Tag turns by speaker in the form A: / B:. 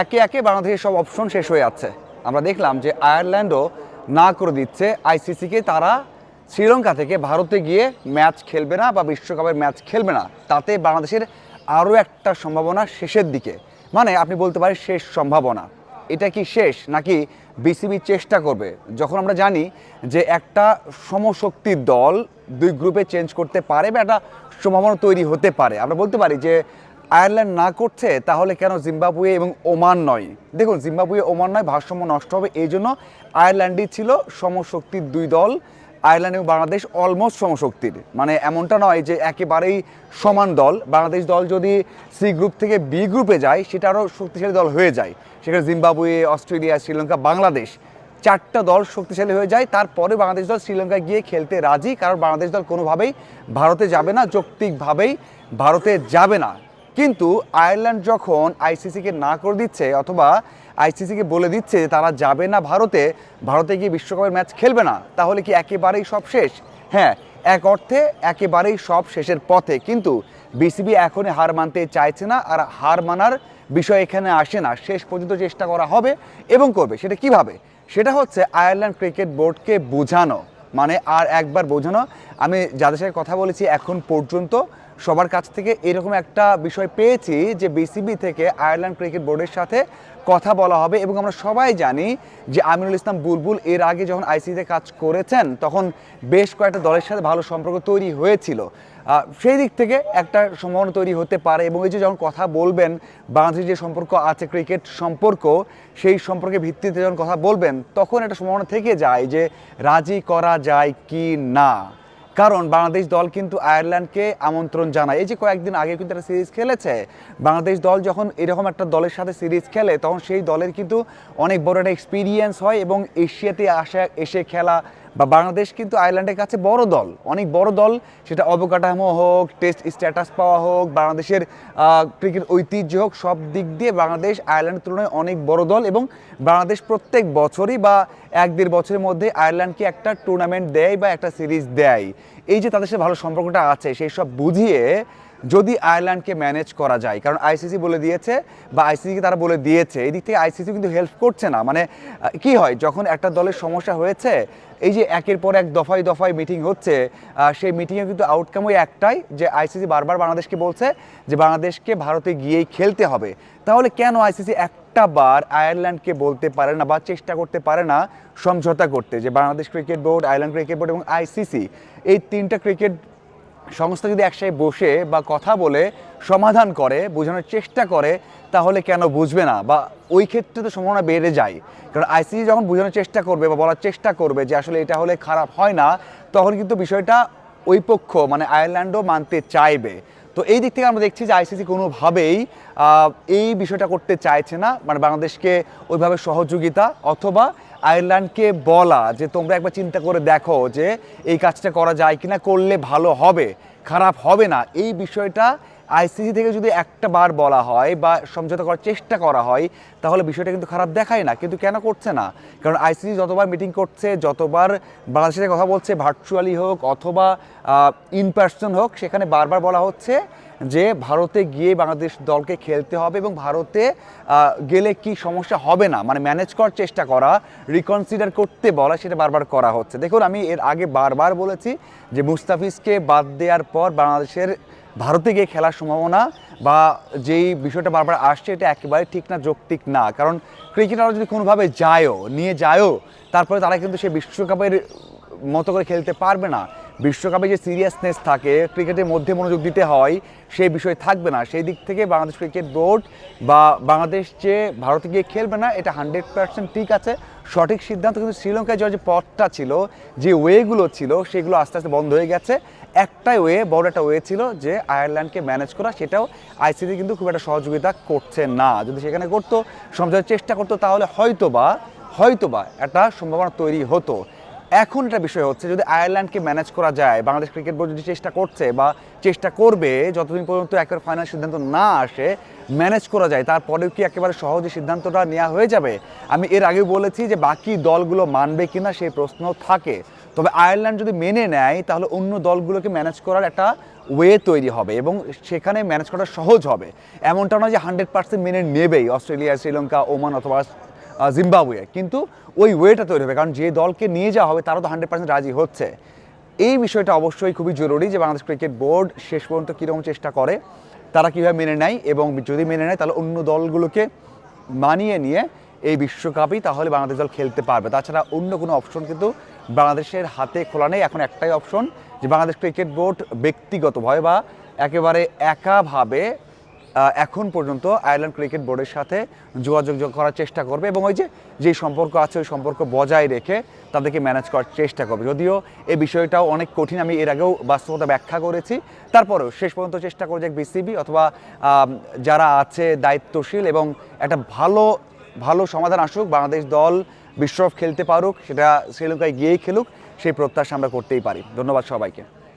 A: একে একে বাংলাদেশের সব অপশন শেষ হয়ে যাচ্ছে। আমরা দেখলাম যে আয়ারল্যান্ডও না করে দিচ্ছে। আইসিসিকে তারা শ্রীলঙ্কা থেকে ভারতে গিয়ে ম্যাচ খেলবে না বা বিশ্বকাপের ম্যাচ খেলবে না। তাতে বাংলাদেশের আরও একটা সম্ভাবনা শেষের দিকে। মানে আপনি বলতে পারেন শেষ সম্ভাবনা। এটা কি শেষ নাকি বিসিবি চেষ্টা করবে? যখন আমরা জানি যে একটা সমশক্তির দল দুই গ্রুপে চেঞ্জ করতে পারে বা একটা সম্ভাবনা তৈরি হতে পারে, আমরা বলতে পারি যে আয়ারল্যান্ড না করছে তাহলে কেন জিম্বাবুয়ে এবং ওমান নয়? দেখুন, জিম্বাবুয়ে ওমান নয়, ভারসাম্য নষ্ট হবে, এই জন্য আয়ারল্যান্ডই ছিল সমশক্তির দুই দল। আয়ারল্যান্ড এবং বাংলাদেশ অলমোস্ট সমশক্তির। মানে এমনটা নয় যে একেবারেই সমান দল। বাংলাদেশ দল যদি সি গ্রুপ থেকে বি গ্রুপে যায়, সেটা আরও শক্তিশালী দল হয়ে যায়। সেখানে জিম্বাবুয়ে, অস্ট্রেলিয়া, শ্রীলঙ্কা, বাংলাদেশ চারটা দল শক্তিশালী হয়ে যায়। তারপরে বাংলাদেশ দল শ্রীলঙ্কায় গিয়ে খেলতে রাজি, কারণ বাংলাদেশ দল কোনোভাবেই ভারতে যাবে না, যৌক্তিকভাবেই ভারতে যাবে না। কিন্তু আয়ারল্যান্ড যখন আইসিসিকে না করে দিচ্ছে অথবা আইসিসিকে বলে দিচ্ছে যে তারা যাবে না ভারতে ভারতে গিয়ে বিশ্বকাপের ম্যাচ খেলবে না, তাহলে কি একেবারেই সব শেষ? হ্যাঁ এক অর্থে একেবারেই সব শেষের পথে। কিন্তু বিসিবি এখনই হার মানতে চাইছে না আর হার মানার বিষয় এখানে আসে না। শেষ পর্যন্ত চেষ্টা করা হবে এবং করবে। সেটা কীভাবে? সেটা হচ্ছে আয়ারল্যান্ড ক্রিকেট বোর্ডকে বোঝানো। মানে আর একবার বোঝানো। আমি যাদের সাথে কথা বলেছি এখন পর্যন্ত সবার কাছ থেকে এরকম একটা বিষয় পেয়েছি যে বিসিবি থেকে আয়ারল্যান্ড ক্রিকেট বোর্ডের সাথে কথা বলা হবে এবং আমরা সবাই জানি যে আমিরুল ইসলাম বুলবুল এর আগে যখন আইসিসিতে কাজ করেছেন, তখন বেশ কয়েকটা দলের সাথে ভালো সম্পর্ক তৈরি হয়েছিল। সেই দিক থেকে একটা সম্ভাবনা তৈরি হতে পারে এবং এই যে যখন কথা বলবেন, বাংলাদেশের যে সম্পর্ক আছে, ক্রিকেট সম্পর্ক, সেই সম্পর্কে ভিত্তিতে যখন কথা বলবেন, তখন একটা সম্ভাবনা থেকে যায় যে রাজি করা যায় কি না। কারণ বাংলাদেশ দল কিন্তু আয়ারল্যান্ডকে আমন্ত্রণ জানায়। এই যে কয়েকদিন আগে কিন্তু একটা সিরিজ খেলেছে। বাংলাদেশ দল যখন এরকম একটা দলের সাথে সিরিজ খেলে, তখন সেই দলের কিন্তু অনেক বড় একটা এক্সপিরিয়েন্স হয় এবং এশিয়াতে আসা, এসে খেলা বা বাংলাদেশ কিন্তু আয়ারল্যান্ডের কাছে বড় দল, অনেক বড় দল। সেটা অবকাঠামো হোক, টেস্ট স্ট্যাটাস পাওয়া হোক, বাংলাদেশের ক্রিকেট ঐতিহ্য হোক, সব দিক দিয়ে বাংলাদেশ আয়ারল্যান্ডের তুলনায় অনেক বড় দল এবং বাংলাদেশ প্রত্যেক বছরই বা এক দেড় বছরের মধ্যে আয়ারল্যান্ডকে একটা টুর্নামেন্ট দেয় বা একটা সিরিজ দেয়। এই যে তাদের সাথে ভালো সম্পর্কটা আছে, সেই সব বুঝিয়ে যদি আয়ারল্যান্ডকে ম্যানেজ করা যায়, কারণ আইসিসি বলে দিয়েছে বা আইসিসিকে তারা বলে দিয়েছে এই দিক থেকে আইসিসি কিন্তু হেল্প করছে না। মানে কি হয়, যখন একটা দলের সমস্যা হয়েছে, এই যে একের পর এক দফায় দফায় মিটিং হচ্ছে সেই মিটিংয়ে কিন্তু আউটকাম ওই একটাই যে আইসিসি বারবার বাংলাদেশকে বলছে যে বাংলাদেশকে ভারতে গিয়েই খেলতে হবে। তাহলে কেন আইসিসি একটা বার আয়ারল্যান্ডকে বলতে পারে না বা চেষ্টা করতে পারে না সমঝোতা করতে, যে Bangladesh cricket board, Ireland cricket board এবং আইসিসি, এই তিনটা ক্রিকেট সংস্থা যদি একসাথে বসে বা কথা বলে, সমাধান করে, বোঝানোর চেষ্টা করে, তাহলে কেন বুঝবে না? বা ওই ক্ষেত্রে তো সম্ভাবনা বেড়ে যায়। কারণ আইসিসি যখন বোঝানোর চেষ্টা করবে বা বলার চেষ্টা করবে যে আসলে এটা হলে খারাপ হয় না, তখন কিন্তু বিষয়টা ওই পক্ষ মানে আয়ারল্যান্ডও মানতে চাইবে। তো এই দিক থেকে আমরা দেখছি যে আইসিসি কোনোভাবেই এই বিষয়টা করতে চাইছে না। মানে বাংলাদেশকে ওইভাবে সহযোগিতা অথবা আয়ারল্যান্ডকে বলা যে তোমরা একবার চিন্তা করে দেখো যে এই কাজটা করা যায় কিনা, করলে ভালো হবে, খারাপ হবে না। এই বিষয়টা আইসিসি থেকে যদি একটা বার বলা হয় বা সমঝোতা করার চেষ্টা করা হয়, তাহলে বিষয়টা কিন্তু খারাপ দেখায় না। কিন্তু কেন করছে না? কারণ আইসিসি যতবার মিটিং করছে, যতবার বাংলাদেশের কথা বলছে ভার্চুয়ালি হোক অথবা ইন পার্সন হোক, সেখানে বারবার বলা হচ্ছে যে ভারতে গিয়ে বাংলাদেশ দলকে খেলতে হবে এবং ভারতে গেলে কি সমস্যা হবে না? মানে ম্যানেজ করার চেষ্টা করা রিকনসিডার করতে বলা, সেটা বারবার করা হচ্ছে। দেখুন, আমি এর আগে বারবার বলেছি যে মুস্তাফিজকে বাদ দেওয়ার পর বাংলাদেশের ভারতে গিয়ে খেলার সম্ভাবনা বা যেই বিষয়টা বারবার আসছে, এটা একেবারে ঠিক না, যৌক্তিক না। কারণ ক্রিকেটাররা যদি কোনোভাবে যায়ও, নিয়ে যায়ও, তারপরে তারা কিন্তু সেই বিশ্বকাপের মতো করে খেলতে পারবে না। বিশ্বকাপে যে সিরিয়াসনেস থাকে, ক্রিকেটের মধ্যে মনোযোগ দিতে হয়, সেই বিষয় থাকবে না। সেই দিক থেকে বাংলাদেশ ক্রিকেট বোর্ড বা বাংলাদেশ যে ভারতে গিয়ে খেলবে না, এটা হান্ড্রেড পার্সেন্ট ঠিক আছে। সঠিক সিদ্ধান্ত কিন্তু শ্রীলঙ্কায় যাওয়ার যে পথটা ছিল, যে ওয়েগুলো ছিল, সেগুলো আস্তে আস্তে বন্ধ হয়ে গেছে। একটাই ওয়ে, বড় একটা ওয়ে ছিল যে আয়ারল্যান্ডকে ম্যানেজ করা, সেটাও আইসিসি কিন্তু খুব একটা সহযোগিতা করছে না। যদি সেখানে করতো সমঝোতার চেষ্টা করতো, তাহলে হয়তোবা হয়তোবা একটা সম্ভাবনা তৈরি হতো। এখন একটা বিষয় হচ্ছে, যদি আয়ারল্যান্ডকে ম্যানেজ করা যায়, বাংলাদেশ ক্রিকেট বোর্ড যদি চেষ্টা করছে বা চেষ্টা করবে, যতদিন পর্যন্ত একবার ফাইনাল সিদ্ধান্ত না আসে ম্যানেজ করা যায়, তারপরেও কি একেবারে সহজে সিদ্ধান্তটা নেওয়া হয়ে যাবে? আমি এর আগেও বলেছি যে বাকি দলগুলো মানবে কিনা, সেই প্রশ্ন থাকে। তবে আয়ারল্যান্ড যদি মেনে নেয়, তাহলে অন্য দলগুলোকে ম্যানেজ করার একটা ওয়ে তৈরি হবে এবং সেখানে ম্যানেজ করা সহজ হবে। এমনটা নয় যে হান্ড্রেড পার্সেন্ট মেনে নেবেই অস্ট্রেলিয়া, শ্রীলঙ্কা, ওমান অথবা জিম্বাবুয়ে। কিন্তু ওই ওয়েটা তৈরি হবে, কারণ যে দলকে নিয়ে যাওয়া হবে, তারা তো হান্ড্রেড পার্সেন্ট রাজি হচ্ছে। এই বিষয়টা অবশ্যই খুবই জরুরি যে বাংলাদেশ ক্রিকেট বোর্ড শেষ পর্যন্ত কীরকম চেষ্টা করে, তারা কীভাবে মেনে নেয় এবং যদি মেনে নেয়, তাহলে অন্য দলগুলোকে মানিয়ে নিয়ে এই বিশ্বকাপই তাহলে বাংলাদেশ দল খেলতে পারবে। তাছাড়া অন্য কোনো অপশন কিন্তু বাংলাদেশের হাতে খোলা নেই। এখন একটাই অপশন যে বাংলাদেশ ক্রিকেট বোর্ড ব্যক্তিগতভাবে বা একেবারে একাভাবে এখন পর্যন্ত আয়ারল্যান্ড ক্রিকেট বোর্ডের সাথে যোগাযোগ করার চেষ্টা করবে এবং ওই যে, যেই সম্পর্ক আছে ওই সম্পর্ক বজায় রেখে তাদেরকে ম্যানেজ করার চেষ্টা করবে। যদিও এই বিষয়টাও অনেক কঠিন, আমি এর আগেও বাস্তবতা ব্যাখ্যা করেছি। তারপরেও শেষ পর্যন্ত চেষ্টা করে যে বিসিবি অথবা যারা আছে দায়িত্বশীল এবং একটা ভালো ভালো সমাধান আসুক, বাংলাদেশ দল বিশ্বকাপ খেলতে পারুক সেটা শ্রীলঙ্কায় গিয়েই খেলুক সেই প্রত্যাশা আমরা করতেই পারি। ধন্যবাদ সবাইকে।